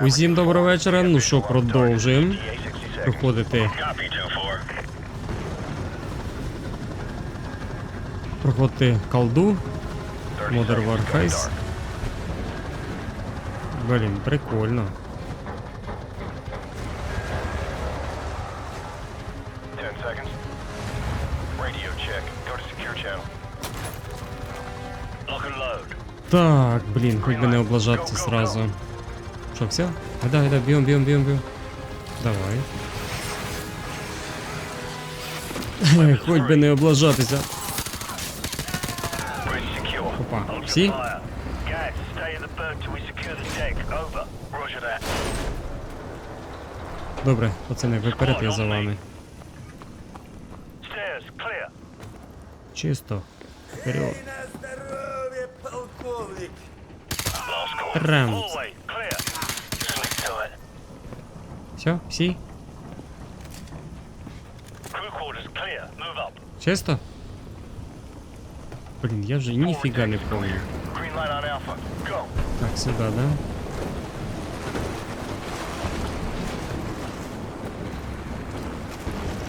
Усім доброго вечора. Ну що, продовжуємо проходити. Проходити колду. Modern Warface. Блін, прикольно. Так, блін, хоч би не облажатися сразу. Что, все? А да, да, бьем, бьем, бьем, бьем. Давай. Хоть бы не облажатися. Опа, всі? Добре, пацани, виперед я за вами. Чисто. Вперед. Рамс. Все, всі? Crew quarters, clear. Move up. Чисто? Блін, я вже ніфіга не помню. Green light on Alpha. Go. Так, сюди, да?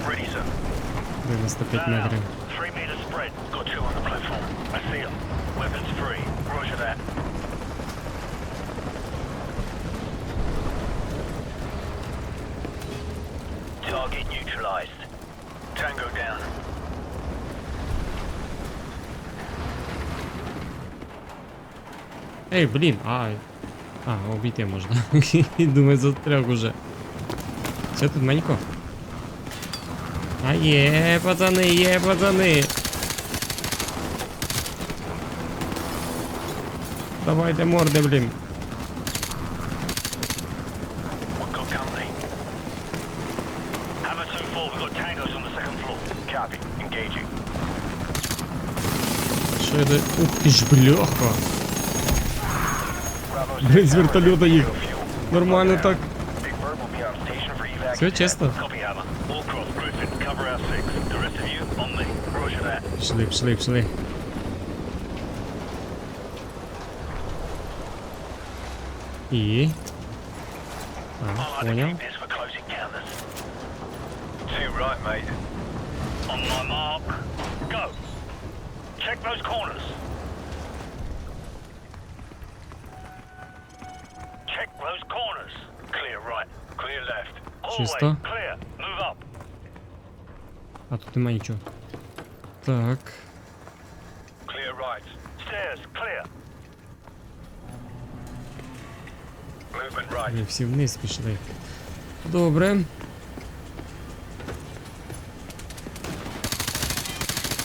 Ready, sir. 95 Man Ей, блін, а. А, обійти можна. Думаю, застряг уже. Все тут манько. А є, пацани, є, пацани. Давайте морди, блін. We've got company. Hammer 2-4, we've got tangos on the second floor. Copy. Engaging. Що це? Ух ти ж, бляха. Bravo Блін, 6, з вертольота їх. fuel. Нормально так. Big Bird will be on station for evac. Все чисто. Copy, Hammer. All cross, Griffin, cover our six. The rest of you, on me. Roger that. Пішли, пішли, пішли. І. А, I'll have to понял. keep this for close encounters. Too right, mate. On my mark. Go. Check those corners. Чисто. Clear. Move up. А тут нема нічого. Так. Clear right. Stairs. Clear. Movement right. Ми всі вниз пішли. Добре.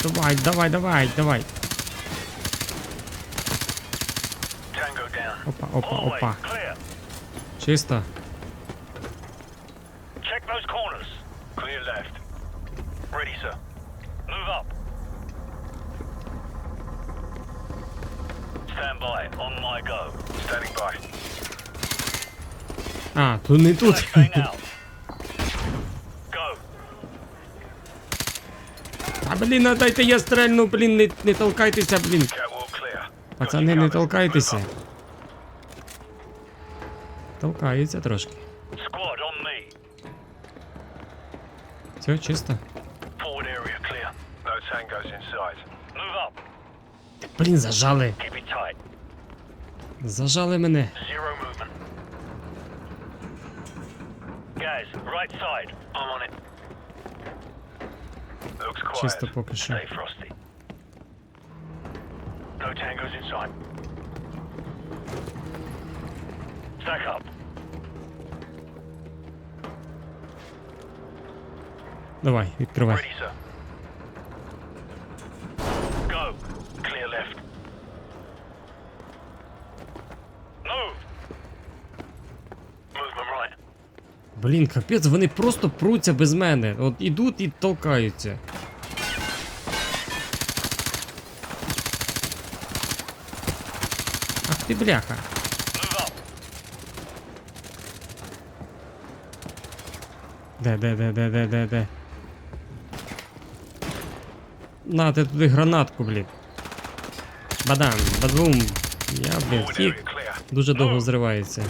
Давай, давай, давай, давай. Tango down. Опа, опа, Hallway. опа. Clear. Чисто. А, тут не тут. Flashbang out. Go. А блін, а дайте я стрельну, блін, не, не толкайтеся, блін. Catwalk clear. Пацани, не толкайтеся. Толкаються трошки. Squad on me. Все, чисто. Forward area Зажали мене. Чисто поки що. Давай, відкривай. Блін, капець, вони просто пруться без мене. От ідуть і толкаються. Ах ти бляха. Де, де, де, де, де, де, де. На, ти туди гранатку, блін. Бадам, бадбум. Я, блін, втік. Дуже довго зривається.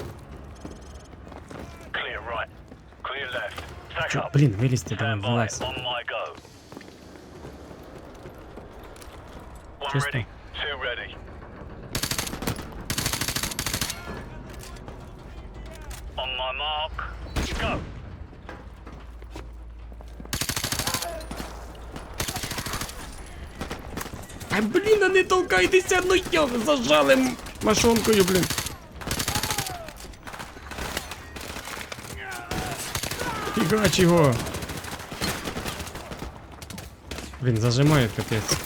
Two ready. On my mark. Go. А блін, а не толкайтеся, ну йо, зажали машонкою, блін. Фігач його. Блін, зажимають капець.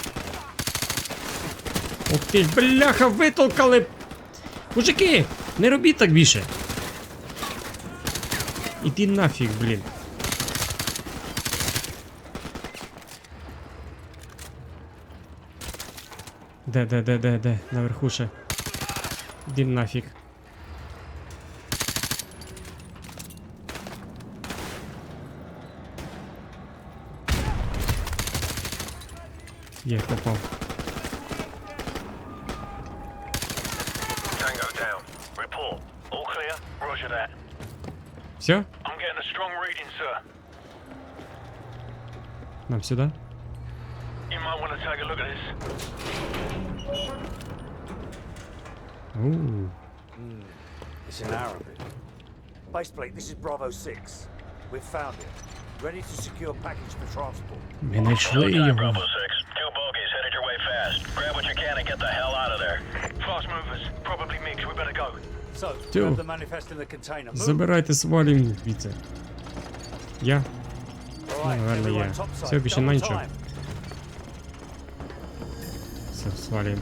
Ух ти ж, бляха, витолкали. Мужики, не робіть так більше. Іди нафіг, блін. Де, де, де, де, де, наверху ще. Іди нафіг. Є, попав. Tango down. Report. All clear? Roger that. Все? I'm getting a strong reading, sir. Нам сюди? You might want to take a look at this. Ууу. It's in Arabic. Baseplate, this is Bravo 6. We've found it. Ready to secure package for transport. Ми знайшли Okay, його. Bravo 6. Two bogies headed your way fast. Grab what you can and get the hell out of there. Fast movers. Probably mixed. We better go. So, Two. grab the manifest in the container. Move. Забирайте свалім звідси. Я? All right, наверное, everyone я. topside. Всё, більше Double нема нічого. time. Все, свалім.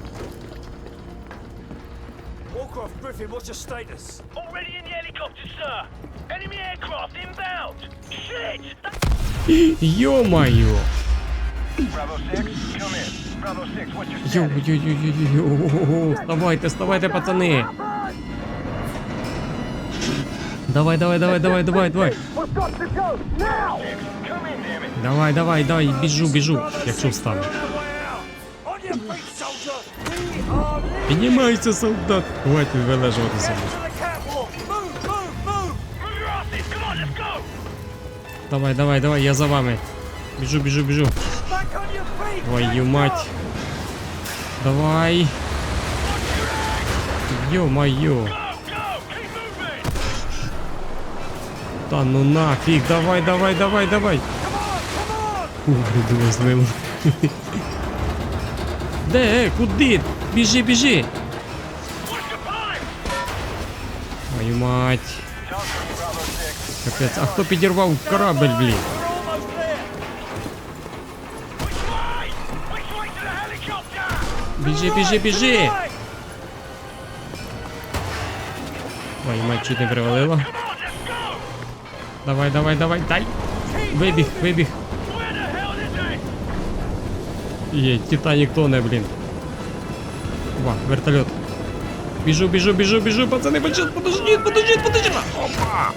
Warcraft Griffin, what's your status? Already in the helicopter, sir. Enemy aircraft inbound. Shit! Йо-майо! Йо-йо-йо-йо-йо! Вставайте, вставайте, пацани! Давай, давай, давай, давай, давай, давай! Come in, damn it. Давай, давай, давай, біжу, біжу, якщо встану. On your feet, soldier! We are leaving Піднімайся, солдат! Хватить вилежуватися. to the catwalk! Move, move, move! Move your asses. Come on, let's go. Давай, давай, давай, я за вами. Біжу, біжу, біжу. Твою мать. Давай. Ё-моё. Go, go. Keep moving. Та ну нафіг, давай, давай, давай, давай. Ух, грудило злило. Де, куди? Біжи, біжи. What's your time? Твою мать. Johnson, Bravo 6. Капець, а хто підірвав корабль, блін? Біжи, біжи, біжи. Right! Твою мать, чуть не привалило. Come on, let's go. Давай, давай, давай, дай. Вибіг, вибіг. Where the hell is it? Є, Титанік тоне, блін. Ва, вертольот. Біжу, біжу, біжу, біжу, пацани, подождіть, подождіть, подождіть, подождіть. Опа!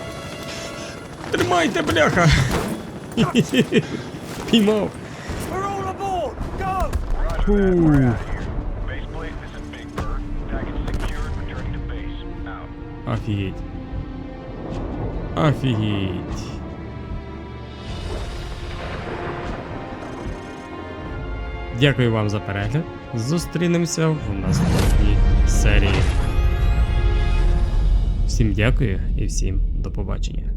Тримайте, бляха. Піймав. We're all aboard! Go! Фу. Офігеть. Офігеть. Дякую вам за перегляд. Зустрінемося в наступній серії. Всім дякую і всім до побачення.